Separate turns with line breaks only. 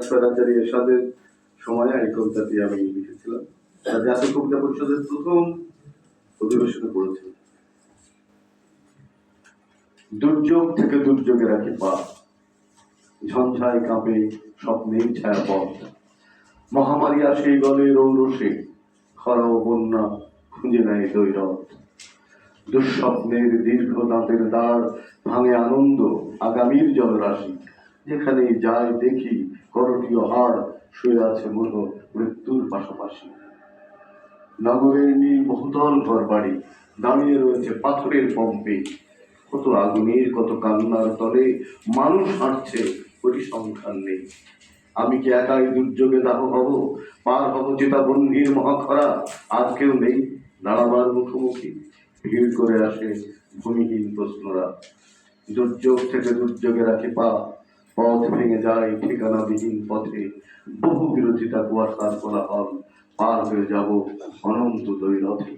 স্বরাচারী এরশাদের সময় কবিতাটি আমি লিখেছিলাম। জাতীয় কবিতা পরিষদের প্রথম দুর্যোগ থেকে দুর্যোগে রাখি পা ঝঞ্ঝায় কাঁপে ছায়া পথ মহামারী আসে গলে রৌরসে খরা ও বন্যা খুঁজে নেয় দৈরথ দুঃস্বপ্নের দীর্ঘ দাঁতের দ্বার ভাঙে আনন্দ আগামীর জলরাশি। যেখানেই যাই দেখি করটীয় হাড় শুয়ে আছে মূল মৃত্যুর পাশাপাশি। নগরের নীল বহুতল ঘর বাড়ি দাঁড়িয়ে রয়েছে পাথরের পম্পে। কত আগুনের, কত কান্নার তলে মানুষ হাঁটছে, পরিসংখ্যান নেই। আমি কি একাই দুর্যোগে দাহ হব, পার হব চেতাবন্ধির মহাখরা? আজ কেউ নেই দাঁড়াবার মুখোমুখি। ভিড় করে আসে ভূমিহীন প্রশ্নরা। দুর্যোগ থেকে দুর্যোগে রাখি পা। পথ ভেঙে যায়, ঠিকানা ঠিকানাবিহীন পথে বহু বিরোধিতা কুয়াশার কোলাহল পার হয়ে যাব অনন্ত দৈরথে